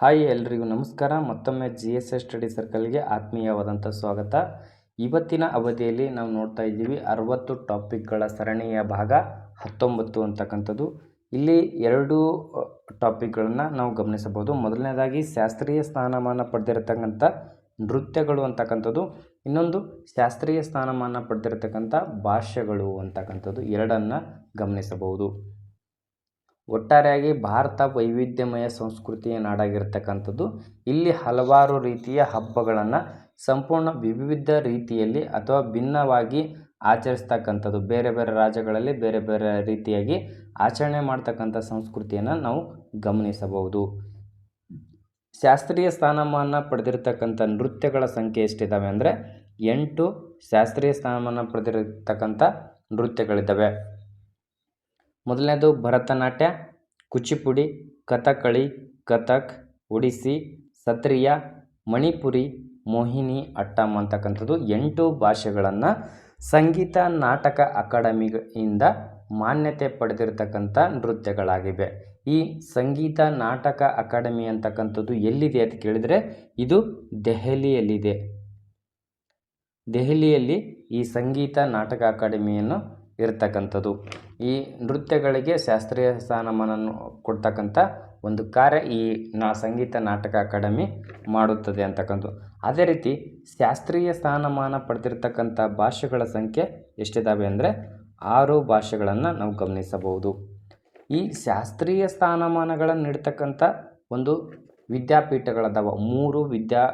Hi ಎಲ್ರಿಗೂ ನಮಸ್ಕಾರ. ಮತ್ತೊಮ್ಮೆ ಜಿ ಎಸ್ ಎಸ್ ಸ್ಟಡಿ ಸರ್ಕಲ್ಗೆ ಆತ್ಮೀಯವಾದಂಥ ಸ್ವಾಗತ. ಇವತ್ತಿನ ಅವಧಿಯಲ್ಲಿ ನಾವು ನೋಡ್ತಾ ಇದ್ದೀವಿ ಅರವತ್ತು ಟಾಪಿಕ್ಗಳ ಸರಣಿಯ ಭಾಗ ಹತ್ತೊಂಬತ್ತು ಅಂತಕ್ಕಂಥದ್ದು. ಇಲ್ಲಿ ಎರಡು ಟಾಪಿಕ್ಗಳನ್ನು ನಾವು ಗಮನಿಸಬಹುದು. ಮೊದಲನೇದಾಗಿ ಶಾಸ್ತ್ರೀಯ ಸ್ಥಾನಮಾನ ಪಡೆದಿರತಕ್ಕಂಥ ನೃತ್ಯಗಳು ಅಂತಕ್ಕಂಥದ್ದು. ಇನ್ನೊಂದು ಶಾಸ್ತ್ರೀಯ ಸ್ಥಾನಮಾನ ಪಡೆದಿರತಕ್ಕಂಥ ಭಾಷೆಗಳು ಅಂತಕ್ಕಂಥದ್ದು. ಎರಡನ್ನು ಗಮನಿಸಬಹುದು. ಒಟ್ಟಾರೆಯಾಗಿ ಭಾರತ ವೈವಿಧ್ಯಮಯ ಸಂಸ್ಕೃತಿಯ ನಾಡಾಗಿರ್ತಕ್ಕಂಥದ್ದು. ಇಲ್ಲಿ ಹಲವಾರು ರೀತಿಯ ಹಬ್ಬಗಳನ್ನು ಸಂಪೂರ್ಣ ವಿವಿಧ ರೀತಿಯಲ್ಲಿ ಅಥವಾ ಭಿನ್ನವಾಗಿ ಆಚರಿಸ್ತಕ್ಕಂಥದ್ದು. ಬೇರೆ ಬೇರೆ ರಾಜ್ಯಗಳಲ್ಲಿ ಬೇರೆ ಬೇರೆ ರೀತಿಯಾಗಿ ಆಚರಣೆ ಮಾಡ್ತಕ್ಕಂಥ ಸಂಸ್ಕೃತಿಯನ್ನು ನಾವು ಗಮನಿಸಬಹುದು. ಶಾಸ್ತ್ರೀಯ ಸ್ಥಾನಮಾನ ಪಡೆದಿರತಕ್ಕಂಥ ನೃತ್ಯಗಳ ಸಂಖ್ಯೆ ಎಷ್ಟಿದ್ದಾವೆ ಅಂದರೆ ಎಂಟು ಶಾಸ್ತ್ರೀಯ ಸ್ಥಾನಮಾನ ಪಡೆದಿರತಕ್ಕಂಥ ನೃತ್ಯಗಳಿದ್ದಾವೆ ಮೊದಲನೇದು ಭರತನಾಟ್ಯ, ಕುಚಿಪುಡಿ ಕಥಕಳಿ ಕಥಕ್ ಒಡಿಸ್ಸಿ ಸತ್ರಿಯ, ಮಣಿಪುರಿ, ಮೋಹಿನಿ, ಅಟ್ಟಂ ಅಂತಕ್ಕಂಥದ್ದು ಎಂಟು ಭಾಷೆಗಳನ್ನು ಸಂಗೀತ, ನಾಟಕ ಅಕಾಡೆಮಿಯಿಂದ ಮಾನ್ಯತೆ ಪಡೆದಿರತಕ್ಕಂಥ ನೃತ್ಯಗಳಾಗಿವೆ. ಈ ಸಂಗೀತ, ನಾಟಕ ಅಕಾಡೆಮಿ ಅಂತಕ್ಕಂಥದ್ದು ಎಲ್ಲಿದೆ ಅಂತ ಕೇಳಿದರೆ ಇದು ದೆಹಲಿಯಲ್ಲಿದೆ. ದೆಹಲಿಯಲ್ಲಿ ಈ ಸಂಗೀತ, ನಾಟಕ ಅಕಾಡೆಮಿಯನ್ನು ಇರತಕ್ಕಂಥದ್ದು. ಈ ನೃತ್ಯಗಳಿಗೆ ಶಾಸ್ತ್ರೀಯ ಸ್ಥಾನಮಾನವನ್ನು ಕೊಡ್ತಕ್ಕಂಥ ಒಂದು ಕಾರ್ಯ ಈ ನಾ ಸಂಗೀತ ನಾಟಕ ಅಕಾಡೆಮಿ ಮಾಡುತ್ತದೆ ಅಂತಕ್ಕಂಥದ್ದು. ಅದೇ ರೀತಿ ಶಾಸ್ತ್ರೀಯ ಸ್ಥಾನಮಾನ ಪಡೆದಿರ್ತಕ್ಕಂಥ ಭಾಷೆಗಳ ಸಂಖ್ಯೆ ಎಷ್ಟಿದ್ದಾವೆ ಅಂದರೆ ಆರು ಭಾಷೆಗಳನ್ನು ನಾವು ಗಮನಿಸಬಹುದು. ಈ ಶಾಸ್ತ್ರೀಯ ಸ್ಥಾನಮಾನಗಳನ್ನು ನೀಡ್ತಕ್ಕಂಥ ಒಂದು ವಿದ್ಯಾಪೀಠಗಳದಾವ ಮೂರು ವಿದ್ಯಾ,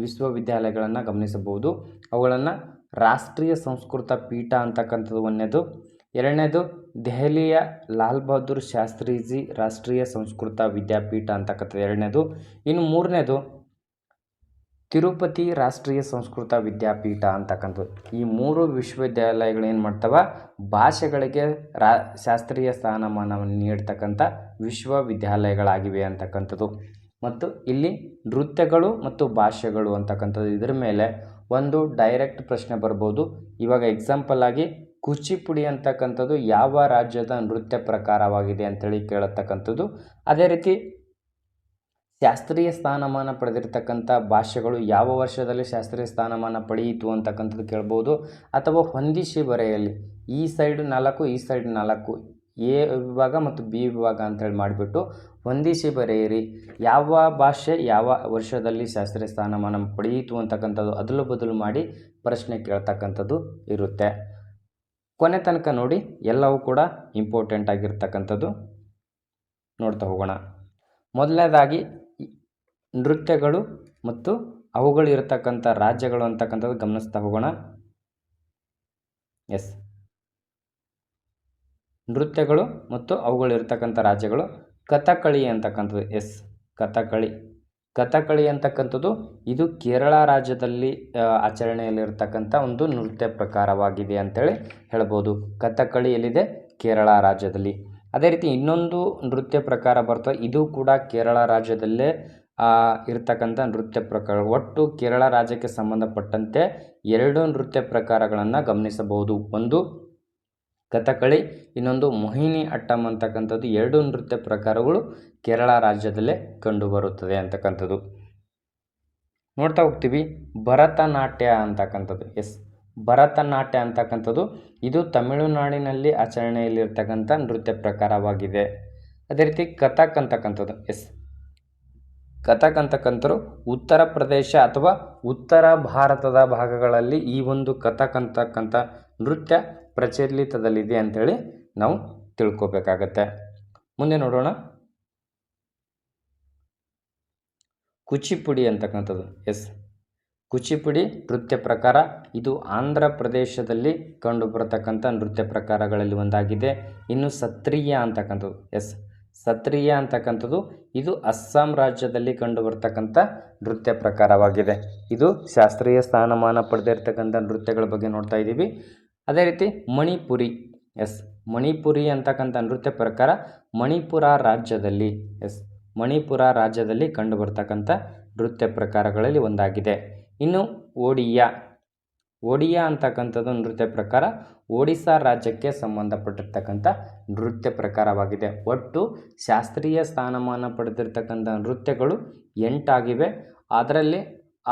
ವಿಶ್ವವಿದ್ಯಾಲಯಗಳನ್ನು ಗಮನಿಸಬಹುದು. ಅವುಗಳನ್ನು ರಾಷ್ಟ್ರೀಯ ಸಂಸ್ಕೃತ ಪೀಠ ಅಂತಕ್ಕಂಥದ್ದು ಒಂದನೇದು. ಎರಡನೇದು ದೆಹಲಿಯ ಲಾಲ್ ಬಹದ್ದೂರ್ ಶಾಸ್ತ್ರೀಜಿ ರಾಷ್ಟ್ರೀಯ ಸಂಸ್ಕೃತ ವಿದ್ಯಾಪೀಠ ಅಂತಕ್ಕಂಥದ್ದು ಎರಡನೇದು. ಇನ್ನು ಮೂರನೇದು ತಿರುಪತಿ ರಾಷ್ಟ್ರೀಯ ಸಂಸ್ಕೃತ ವಿದ್ಯಾಪೀಠ ಅಂತಕ್ಕಂಥದ್ದು. ಈ ಮೂರು ವಿಶ್ವವಿದ್ಯಾಲಯಗಳು ಏನು ಮಾಡ್ತವೆ? ಭಾಷೆಗಳಿಗೆ ರಾ, ಶಾಸ್ತ್ರೀಯ ಸ್ಥಾನಮಾನವನ್ನು ನೀಡ್ತಕ್ಕಂಥ ವಿಶ್ವವಿದ್ಯಾಲಯಗಳಾಗಿವೆ ಅಂತಕ್ಕಂಥದ್ದು. ಮತ್ತು ಇಲ್ಲಿ ನೃತ್ಯಗಳು ಮತ್ತು ಭಾಷೆಗಳು ಅಂತಕ್ಕಂಥದ್ದು. ಇದ್ರ ಮೇಲೆ ಒಂದು ಡೈರೆಕ್ಟ್ ಪ್ರಶ್ನೆ ಬರ್ಬೋದು. ಇವಾಗ ಎಕ್ಸಾಂಪಲ್ ಆಗಿ ಕುಚಿಪುಡಿ ಅಂತಕ್ಕಂಥದ್ದು ಯಾವ ರಾಜ್ಯದ ನೃತ್ಯ ಪ್ರಕಾರವಾಗಿದೆ ಅಂತೇಳಿ ಕೇಳತಕ್ಕಂಥದ್ದು. ಅದೇ ರೀತಿ ಶಾಸ್ತ್ರೀಯ ಸ್ಥಾನಮಾನ ಪಡೆದಿರ್ತಕ್ಕಂಥ ಭಾಷೆಗಳು ಯಾವ ವರ್ಷದಲ್ಲಿ ಶಾಸ್ತ್ರೀಯ ಸ್ಥಾನಮಾನ ಪಡೆಯಿತು ಅಂತಕ್ಕಂಥದ್ದು ಕೇಳ್ಬೋದು. ಅಥವಾ ಹೊಂದಿಸಿ ಬರೆಯಲ್ಲಿ ಈ ಸೈಡ್ ನಾಲ್ಕು, ಈ ಸೈಡ್ ನಾಲ್ಕು, ಎ ವಿಭಾಗ ಮತ್ತು ಬಿ ವಿಭಾಗ ಅಂತೇಳಿ ಮಾಡಿಬಿಟ್ಟು ಹೊಂದಿಸಿ ಬರೆಯಿರಿ. ಯಾವ ಭಾಷೆ ಯಾವ ವರ್ಷದಲ್ಲಿ ಶಾಸ್ತ್ರೀಯ ಸ್ಥಾನಮಾನ ಪಡೆಯಿತು ಅಂತಕ್ಕಂಥದ್ದು ಅದಲು ಬದಲು ಮಾಡಿ ಪ್ರಶ್ನೆ ಕೇಳ್ತಕ್ಕಂಥದ್ದು ಇರುತ್ತೆ. ಕೊನೆ ತನಕ ನೋಡಿ, ಎಲ್ಲವೂ ಕೂಡ ಇಂಪಾರ್ಟೆಂಟ್ ಆಗಿರ್ತಕ್ಕಂಥದ್ದು. ನೋಡ್ತಾ ಹೋಗೋಣ. ಮೊದಲನೇದಾಗಿ ನೃತ್ಯಗಳು ಮತ್ತು ಅವುಗಳು ರಾಜ್ಯಗಳು ಅಂತಕ್ಕಂಥದ್ದು ಗಮನಿಸ್ತಾ ಹೋಗೋಣ. ಎಸ್ ನೃತ್ಯಗಳು ಮತ್ತು ಅವುಗಳಿರ್ತಕ್ಕಂಥ ರಾಜ್ಯಗಳು ಕಥಕಳಿ ಅಂತಕ್ಕಂಥದ್ದು, ಎಸ್, ಕಥಕಳಿ. ಕಥಕಳಿ ಅಂತಕ್ಕಂಥದ್ದು ಇದು ಕೇರಳ ರಾಜ್ಯದಲ್ಲಿ ಆಚರಣೆಯಲ್ಲಿರ್ತಕ್ಕಂಥ ಒಂದು ನೃತ್ಯ ಪ್ರಕಾರವಾಗಿದೆ ಅಂತೇಳಿ ಹೇಳ್ಬೋದು. ಕಥಕಳಿ ಎಲ್ಲಿದೆ? ಕೇರಳ ರಾಜ್ಯದಲ್ಲಿ. ಅದೇ ರೀತಿ ಇನ್ನೊಂದು ನೃತ್ಯ ಪ್ರಕಾರ ಬರ್ತದೆ ಇದು ಕೂಡ ಕೇರಳ ರಾಜ್ಯದಲ್ಲೇ ಇರ್ತಕ್ಕಂಥ ನೃತ್ಯ ಪ್ರಕಾರ. ಒಟ್ಟು ಕೇರಳ ರಾಜ್ಯಕ್ಕೆ ಸಂಬಂಧಪಟ್ಟಂತೆ ಎರಡು ನೃತ್ಯ ಪ್ರಕಾರಗಳನ್ನು ಗಮನಿಸಬಹುದು. ಒಂದು ಕಥಕಳಿ ಇನ್ನೊಂದು ಮೋಹಿನಿ ಅಟ್ಟಂ ಅಂತಕ್ಕಂಥದ್ದು ಎರಡು ನೃತ್ಯ ಪ್ರಕಾರಗಳು ಕೇರಳ ರಾಜ್ಯದಲ್ಲೇ ಕಂಡುಬರುತ್ತದೆ ಅಂತಕ್ಕಂಥದ್ದು. ನೋಡ್ತಾ ಹೋಗ್ತೀವಿ, ಭರತನಾಟ್ಯ ಅಂತಕ್ಕಂಥದ್ದು. ಎಸ್, ಭರತನಾಟ್ಯ ಅಂತಕ್ಕಂಥದ್ದು ಇದು ತಮಿಳುನಾಡಿನಲ್ಲಿ ಆಚರಣೆಯಲ್ಲಿರ್ತಕ್ಕಂಥ ನೃತ್ಯ ಪ್ರಕಾರವಾಗಿದೆ. ಅದೇ ರೀತಿ ಕಥಕ್ ಅಂತಕ್ಕಂಥದ್ದು. ಎಸ್, ಕಥಕ್ ಅಂತಕ್ಕಂಥರು ಉತ್ತರ ಪ್ರದೇಶ ಅಥವಾ ಉತ್ತರ ಭಾರತದ ಭಾಗಗಳಲ್ಲಿ ಈ ಒಂದು ಕಥಕ್ ಅಂತಕ್ಕಂಥ ನೃತ್ಯ ಪ್ರಚಲಿತದಲ್ಲಿದೆ ಅಂಥೇಳಿ ನಾವು ತಿಳ್ಕೊಬೇಕಾಗತ್ತೆ. ಮುಂದೆ ನೋಡೋಣ. ಕುಚಿಪುಡಿ ಅಂತಕ್ಕಂಥದ್ದು. ಎಸ್. ಕುಚಿಪುಡಿ ನೃತ್ಯ ಪ್ರಕಾರ ಇದು ಆಂಧ್ರ ಪ್ರದೇಶದಲ್ಲಿ ಕಂಡುಬರತಕ್ಕಂಥ ನೃತ್ಯ ಪ್ರಕಾರಗಳಲ್ಲಿ ಒಂದಾಗಿದೆ. ಇನ್ನು ಸತ್ರಿಯ ಅಂತಕ್ಕಂಥದ್ದು. ಎಸ್. ಸತ್ರಿಯ ಅಂತಕ್ಕಂಥದ್ದು ಇದು ಅಸ್ಸಾಂ ರಾಜ್ಯದಲ್ಲಿ ಕಂಡುಬರ್ತಕ್ಕಂಥ ನೃತ್ಯ ಪ್ರಕಾರವಾಗಿದೆ. ಇದು ಶಾಸ್ತ್ರೀಯ ಸ್ಥಾನಮಾನ ಪಡೆದಿರ್ತಕ್ಕಂಥ ನೃತ್ಯಗಳ ಬಗ್ಗೆ ನೋಡ್ತಾ ಇದ್ದೀವಿ. ಅದೇ ರೀತಿ ಮಣಿಪುರಿ, ಎಸ್, ಮಣಿಪುರಿ ಅಂತಕ್ಕಂಥ ನೃತ್ಯ ಪ್ರಕಾರ ಮಣಿಪುರ ರಾಜ್ಯದಲ್ಲಿ, ಎಸ್, ಮಣಿಪುರ ರಾಜ್ಯದಲ್ಲಿ ಕಂಡುಬರ್ತಕ್ಕಂಥ ನೃತ್ಯ ಪ್ರಕಾರಗಳಲ್ಲಿ ಒಂದಾಗಿದೆ. ಇನ್ನು ಒಡಿಯಾ ಒಡಿಯಾ ಅಂತಕ್ಕಂಥದ್ದು ನೃತ್ಯ ಪ್ರಕಾರ ಒಡಿಸ್ಸಾ ರಾಜ್ಯಕ್ಕೆ ಸಂಬಂಧಪಟ್ಟಿರ್ತಕ್ಕಂಥ ನೃತ್ಯ ಪ್ರಕಾರವಾಗಿದೆ. ಒಟ್ಟು ಶಾಸ್ತ್ರೀಯ ಸ್ಥಾನಮಾನ ಪಡೆದಿರ್ತಕ್ಕಂಥ ನೃತ್ಯಗಳು ಎಂಟಾಗಿವೆ. ಅದರಲ್ಲಿ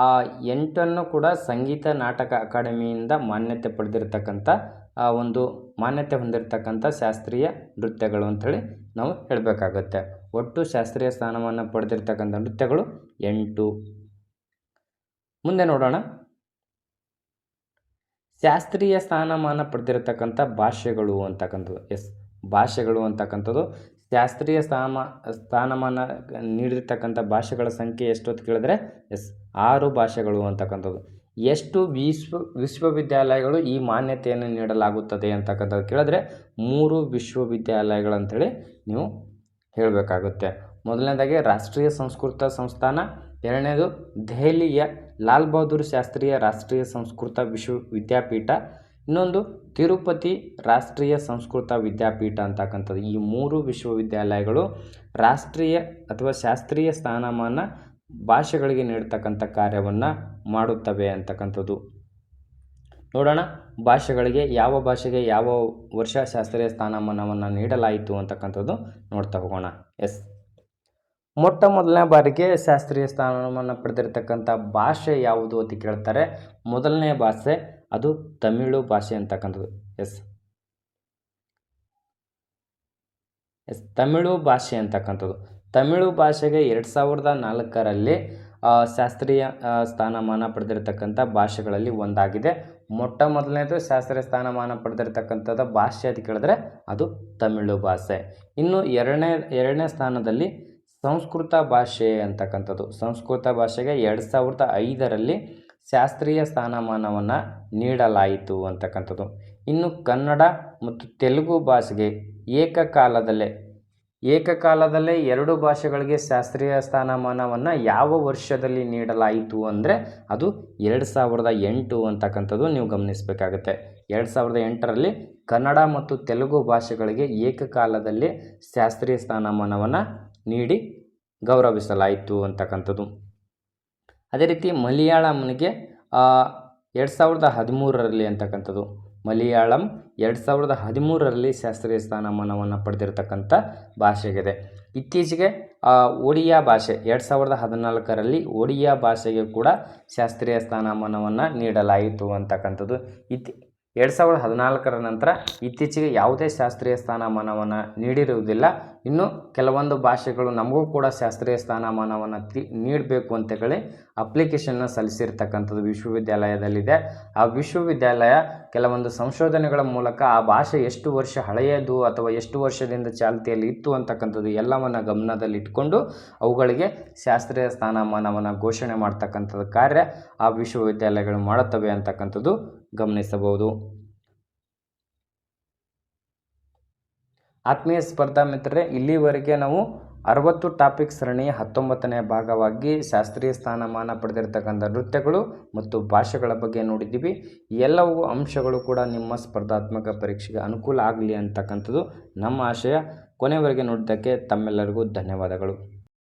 ಆ ಎಂಟನ್ನು ಕೂಡ ಸಂಗೀತ ನಾಟಕ ಅಕಾಡೆಮಿಯಿಂದ ಮಾನ್ಯತೆ ಪಡೆದಿರತಕ್ಕಂಥ, ಆ ಒಂದು ಮಾನ್ಯತೆ ಹೊಂದಿರತಕ್ಕಂಥ ಶಾಸ್ತ್ರೀಯ ನೃತ್ಯಗಳು ಅಂಥೇಳಿ ನಾವು ಹೇಳಬೇಕಾಗತ್ತೆ. ಒಟ್ಟು ಶಾಸ್ತ್ರೀಯ ಸ್ಥಾನಮಾನ ಪಡೆದಿರ್ತಕ್ಕಂಥ ನೃತ್ಯಗಳು ಎಂಟು. ಮುಂದೆ ನೋಡೋಣ. ಶಾಸ್ತ್ರೀಯ ಸ್ಥಾನಮಾನ ಪಡೆದಿರತಕ್ಕಂಥ ಭಾಷೆಗಳು ಅಂತಕ್ಕಂಥದ್ದು. ಎಸ್ ಭಾಷೆಗಳು ಅಂತಕ್ಕಂಥದ್ದು. ಶಾಸ್ತ್ರೀಯ ಸ್ಥಾನ ಸ್ಥಾನಮಾನ ನೀಡಿರ್ತಕ್ಕಂಥ ಭಾಷೆಗಳ ಸಂಖ್ಯೆ ಎಷ್ಟು ಅಂತ ಕೇಳಿದ್ರೆ, ಎಸ್, ಆರು ಭಾಷೆಗಳು ಅಂತಕ್ಕಂಥದ್ದು. ಎಷ್ಟು ವಿಶ್ವ, ವಿಶ್ವವಿದ್ಯಾಲಯಗಳು ಈ ಮಾನ್ಯತೆಯನ್ನು ನೀಡಲಾಗುತ್ತದೆ ಅಂತಕ್ಕಂಥದ್ದು ಕೇಳಿದ್ರೆ, ಮೂರು ವಿಶ್ವವಿದ್ಯಾಲಯಗಳಂಥೇಳಿ ನೀವು ಹೇಳಬೇಕಾಗುತ್ತೆ. ಮೊದಲನೇದಾಗಿ ರಾಷ್ಟ್ರೀಯ ಸಂಸ್ಕೃತ ಸಂಸ್ಥಾನ, ಎರಡನೇದು ದೆಹಲಿಯ ಲಾಲ್ ಬಹದ್ದೂರ್ ಶಾಸ್ತ್ರೀಯ ರಾಷ್ಟ್ರೀಯ ಸಂಸ್ಕೃತ ವಿಶ್ವ ವಿದ್ಯಾಪೀಠ ಇನ್ನೊಂದು ತಿರುಪತಿ ರಾಷ್ಟ್ರೀಯ ಸಂಸ್ಕೃತ ವಿದ್ಯಾಪೀಠ ಅಂತಕ್ಕಂಥದ್ದು. ಈ ಮೂರು ವಿಶ್ವವಿದ್ಯಾಲಯಗಳು ರಾಷ್ಟ್ರೀಯ ಅಥವಾ ಶಾಸ್ತ್ರೀಯ ಸ್ಥಾನಮಾನ ಭಾಷೆಗಳಿಗೆ ನೀಡ್ತಕ್ಕಂಥ ಕಾರ್ಯವನ್ನು ಮಾಡುತ್ತವೆ ಅಂತಕ್ಕಂಥದ್ದು. ನೋಡೋಣ, ಭಾಷೆಗಳಿಗೆ ಯಾವ ಭಾಷೆಗೆ ಯಾವ ವರ್ಷ ಶಾಸ್ತ್ರೀಯ ಸ್ಥಾನಮಾನವನ್ನು ನೀಡಲಾಯಿತು ಅಂತಕ್ಕಂಥದ್ದು ನೋಡ್ತಾ ಹೋಗೋಣ. ಎಸ್. ಮೊಟ್ಟ ಮೊದಲನೇ ಬಾರಿಗೆ ಶಾಸ್ತ್ರೀಯ ಸ್ಥಾನಮಾನ ಪಡೆದಿರತಕ್ಕಂಥ ಭಾಷೆ ಯಾವುದು ಅಂತ ಕೇಳ್ತಾರೆ. ಮೊದಲನೇ ಭಾಷೆ ಅದು ತಮಿಳು ಭಾಷೆ ಅಂತಕ್ಕಂಥದ್ದು. ಎಸ್. ಎಸ್, ತಮಿಳು ಭಾಷೆ ಅಂತಕ್ಕಂಥದ್ದು. ತಮಿಳು ಭಾಷೆಗೆ ಎರಡು ಸಾವಿರದ ನಾಲ್ಕರಲ್ಲಿ ಶಾಸ್ತ್ರೀಯ ಸ್ಥಾನಮಾನ ಪಡೆದಿರತಕ್ಕಂಥ ಭಾಷೆಗಳಲ್ಲಿ ಒಂದಾಗಿದೆ. ಮೊಟ್ಟ ಮೊದಲನೇದು ಶಾಸ್ತ್ರೀಯ ಸ್ಥಾನಮಾನ ಪಡೆದಿರತಕ್ಕಂಥದ್ದು ಭಾಷೆ ಅಂತ ಕೇಳಿದ್ರೆ ಅದು ತಮಿಳು ಭಾಷೆ. ಇನ್ನು ಎರಡನೇ ಎರಡನೇ ಸ್ಥಾನದಲ್ಲಿ ಸಂಸ್ಕೃತ ಭಾಷೆ ಅಂತಕ್ಕಂಥದ್ದು. ಸಂಸ್ಕೃತ ಭಾಷೆಗೆ ಎರಡು ಸಾವಿರದ ಐದರಲ್ಲಿ ಶಾಸ್ತ್ರೀಯ ಸ್ಥಾನಮಾನವನ್ನು ನೀಡಲಾಯಿತು ಅಂತಕ್ಕಂಥದ್ದು. ಇನ್ನು ಕನ್ನಡ ಮತ್ತು ತೆಲುಗು ಭಾಷೆಗೆ ಏಕಕಾಲದಲ್ಲೇ ಏಕಕಾಲದಲ್ಲೇ ಎರಡು ಭಾಷೆಗಳಿಗೆ ಶಾಸ್ತ್ರೀಯ ಸ್ಥಾನಮಾನವನ್ನು ಯಾವ ವರ್ಷದಲ್ಲಿ ನೀಡಲಾಯಿತು ಅಂದರೆ ಅದು ಎರಡು ಸಾವಿರದ ಎಂಟು ಅಂತಕ್ಕಂಥದ್ದು ನೀವು ಗಮನಿಸಬೇಕಾಗುತ್ತೆ. ಎರಡು ಸಾವಿರದ ಎಂಟರಲ್ಲಿ ಕನ್ನಡ ಮತ್ತು ತೆಲುಗು ಭಾಷೆಗಳಿಗೆ ಏಕಕಾಲದಲ್ಲಿ ಶಾಸ್ತ್ರೀಯ ಸ್ಥಾನಮಾನವನ್ನು ನೀಡಿ ಗೌರವಿಸಲಾಯಿತು ಅಂತಕ್ಕಂಥದ್ದು. ಅದೇ ರೀತಿ ಮಲಯಾಳಂಗೆ ಎರಡು ಸಾವಿರದ ಹದಿಮೂರರಲ್ಲಿ ಅಂತಕ್ಕಂಥದ್ದು. ಮಲಯಾಳಂ ಎರಡು ಸಾವಿರದ ಹದಿಮೂರರಲ್ಲಿ ಶಾಸ್ತ್ರೀಯ ಸ್ಥಾನಮಾನವನ್ನು ಪಡೆದಿರತಕ್ಕಂಥ ಭಾಷೆಗಿದೆ. ಇತ್ತೀಚೆಗೆ ಒಡಿಯಾ ಭಾಷೆ, ಎರಡು ಸಾವಿರದ ಹದಿನಾಲ್ಕರಲ್ಲಿ ಒಡಿಯಾ ಭಾಷೆಗೆ ಕೂಡ ಶಾಸ್ತ್ರೀಯ ಸ್ಥಾನಮಾನವನ್ನು ನೀಡಲಾಯಿತು ಅಂತಕ್ಕಂಥದ್ದು. ಇತ್ತಿ, ಎರಡು ಸಾವಿರದ ಹದಿನಾಲ್ಕರ ನಂತರ ಇತ್ತೀಚೆಗೆ ಯಾವುದೇ ಶಾಸ್ತ್ರೀಯ ಸ್ಥಾನಮಾನವನ್ನು ನೀಡಿರುವುದಿಲ್ಲ. ಇನ್ನು ಕೆಲವೊಂದು ಭಾಷೆಗಳು ನಮಗೂ ಕೂಡ ಶಾಸ್ತ್ರೀಯ ಸ್ಥಾನಮಾನವನ್ನು ತಿ, ನೀಡಬೇಕು ಅಂತ ಹೇಳಿ ಅಪ್ಲಿಕೇಶನ್ನ ಸಲ್ಲಿಸಿರ್ತಕ್ಕಂಥದ್ದು ವಿಶ್ವವಿದ್ಯಾಲಯದಲ್ಲಿದೆ. ಆ ವಿಶ್ವವಿದ್ಯಾಲಯ ಕೆಲವೊಂದು ಸಂಶೋಧನೆಗಳ ಮೂಲಕ ಆ ಭಾಷೆ ಎಷ್ಟು ವರ್ಷ ಹಳೆಯದು ಅಥವಾ ಎಷ್ಟು ವರ್ಷದಿಂದ ಚಾಲ್ತಿಯಲ್ಲಿ ಇತ್ತು ಅಂತಕ್ಕಂಥದ್ದು ಎಲ್ಲವನ್ನು ಗಮನದಲ್ಲಿಟ್ಕೊಂಡು ಅವುಗಳಿಗೆ ಶಾಸ್ತ್ರೀಯ ಸ್ಥಾನಮಾನವನ್ನು ಘೋಷಣೆ ಮಾಡ್ತಕ್ಕಂಥದ್ದು ಕಾರ್ಯ ಆ ವಿಶ್ವವಿದ್ಯಾಲಯಗಳು ಮಾಡುತ್ತವೆ ಅಂತಕ್ಕಂಥದ್ದು ಗಮನಿಸಬಹುದು. ಆತ್ಮೀಯ ಸ್ಪರ್ಧಾ ಮಿತ್ರರೇ, ಇಲ್ಲಿವರೆಗೆ ನಾವು ಅರವತ್ತು ಟಾಪಿಕ್ ಸರಣಿಯ ಹತ್ತೊಂಬತ್ತನೇ ಭಾಗವಾಗಿ ಶಾಸ್ತ್ರೀಯ ಸ್ಥಾನಮಾನ ಪಡೆದಿರತಕ್ಕಂಥ ನೃತ್ಯಗಳು ಮತ್ತು ಭಾಷೆಗಳ ಬಗ್ಗೆ ನೋಡಿದ್ದೀವಿ. ಎಲ್ಲವೂ ಅಂಶಗಳು ಕೂಡ ನಿಮ್ಮ ಸ್ಪರ್ಧಾತ್ಮಕ ಪರೀಕ್ಷೆಗೆ ಅನುಕೂಲ ಆಗಲಿ ಅಂತಕ್ಕಂಥದ್ದು ನಮ್ಮ ಆಶಯ. ಕೊನೆವರೆಗೆ ನೋಡಿದ್ದಕ್ಕೆ ತಮ್ಮೆಲ್ಲರಿಗೂ ಧನ್ಯವಾದಗಳು.